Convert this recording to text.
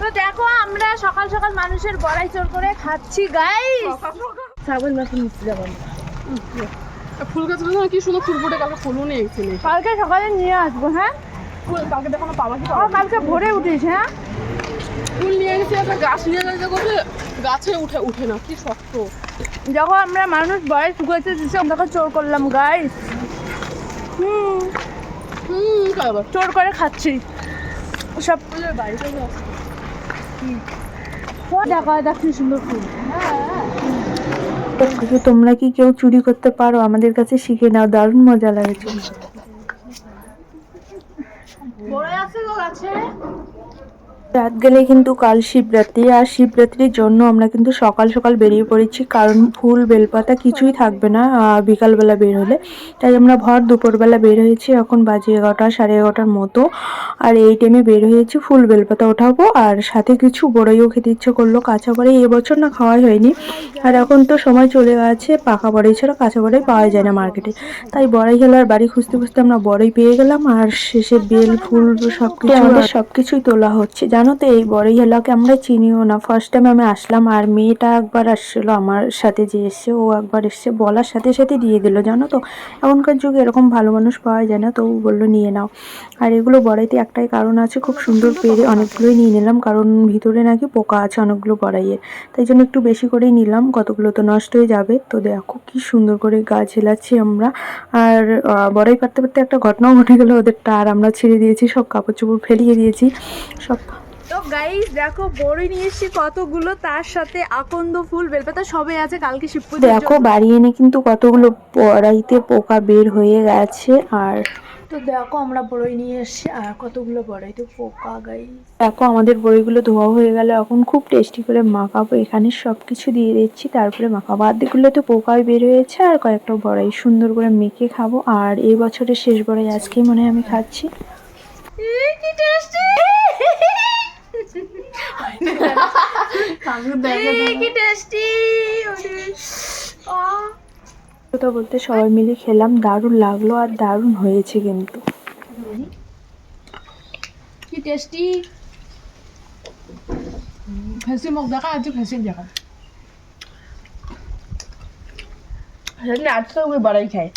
তো দেখো আমরা সকাল সকাল মানুষের বড়াই চোর করে খাচ্ছি গাই ছাগল মাছ নিচ্ছি যাবেন ফুল গাছগুলো না কি সুন্দর ফুল ফুটে কালকে ফুলও নিয়ে গেছিলে কালকে সকালে নিয়ে আসব হ্যাঁ? ফুল কালকে দেখো পাওয়া ও কালকে ভোরে উঠিস হ্যাঁ? ফুল নিয়ে গেছে একটা গাছ নিয়ে গেছে করবে গাছে উঠে উঠে না কি শক্ত। যখন আমরা মানুষ বয়স শুকাইতে দিচ্ছি আমরা চোর করলাম গাই হুম। হুম চোর করে খাচ্ছি। সব ফুলের বাড়িতে তোমরা কি কেউ চুরি করতে পারো আমাদের কাছে শিখে নাও, দারুণ মজা লাগে চুরি করতে। রাত গেলে কিন্তু কাল শিবরাত্রি আর শিবরাত্রির জন্য আমরা কিন্তু সকাল সকাল বেরিয়ে পড়েছি কারণ ফুল বেলপাতা কিছুই থাকবে না বিকালবেলা বের হলে। তাই আমরা ভর দুপুরবেলা বের হয়েছি এখন বাজে এগারোটা সাড়ে এগারোটার মতো। আর এই টাইমে বের হয়েছি ফুল বেলপাতা ওঠাবো আর সাথে কিছু বড়ইও খেতে ইচ্ছে করল কাঁচা বড়াই এবছর না খাওয়াই হয়নি। আর এখন তো সময় চলে গেছে পাকা বড়াই ছাড়া কাঁচা বড়াই পাওয়া যায় না মার্কেটে। তাই বড়াই খেলার বাড়ি খুঁজতে খুঁজতে আমরা বড়াই পেয়ে গেলাম আর শেষে বেল ফুল সব কিছু সব কিছুই তোলা হচ্ছে। জানো তো, এই বড়াই হেলাকে আমরা চিনিও না। ফার্স্ট টাইম আমি আসলাম আর মেয়েটা একবার আসছিল আমার সাথে যে এসছে, ও একবার এসছে বলার সাথে সাথে দিয়ে দিল, জানো তো। এখনকার যুগে এরকম ভালো মানুষ পাওয়া যায় না, তো বলল, নিয়ে নাও। আর এগুলো বড়াইতে একটাই কারণ আছে, খুব সুন্দর পেরে অনেকগুলোই নিয়ে নিলাম, কারণ ভিতরে নাকি পোকা আছে অনেকগুলো বড়াইয়ের। তাই জন্য একটু বেশি করেই নিলাম, কতগুলো তো নষ্ট হয়ে যাবে। তো দেখো কি সুন্দর করে গাছ হেলাচ্ছি আমরা। আর বড়াই পারতে পারতে একটা ঘটনাও ঘটে গেলো ওদের তার আমরা ছেড়ে দিয়েছি, সব কাপড় চোপড় ফেলিয়ে দিয়েছি, সব তো গাইস দেখো বড়ি নিয়ে এসেছি কতগুলো তার সাথে আকন্দ ফুল বেলপাতা সবই আছে কালকে শিব দেখো বাড়ি এনে কিন্তু কতগুলো বড়াইতে পোকা বের হয়ে গেছে আর তো দেখো আমরা বড়ই নিয়ে এসেছি আর কতগুলো বড়াইতে পোকা গাইস দেখো আমাদের বড়িগুলো ধোয়া হয়ে গেল এখন খুব টেস্টি করে মাখাবো। এখানে সব কিছু দিয়ে দিচ্ছি তারপরে মাখাবো। আর্ধেকগুলো তো পোকাই বের হয়েছে আর কয়েকটা বড়াই সুন্দর করে মেখে খাব। আর এই বছরের শেষ বড়াই আজকেই মনে হয় আমি খাচ্ছি। কি টেস্টি কি টেস্টি কথা বলতে সবাই মিলে খেলাম দারুণ লাগল আর দারুণ হয়েছে কিন্তু। কি টেস্টি ফেসি মুখ দেখা আছে ফেসি দেখা। আজকে ওই বড়াই খাই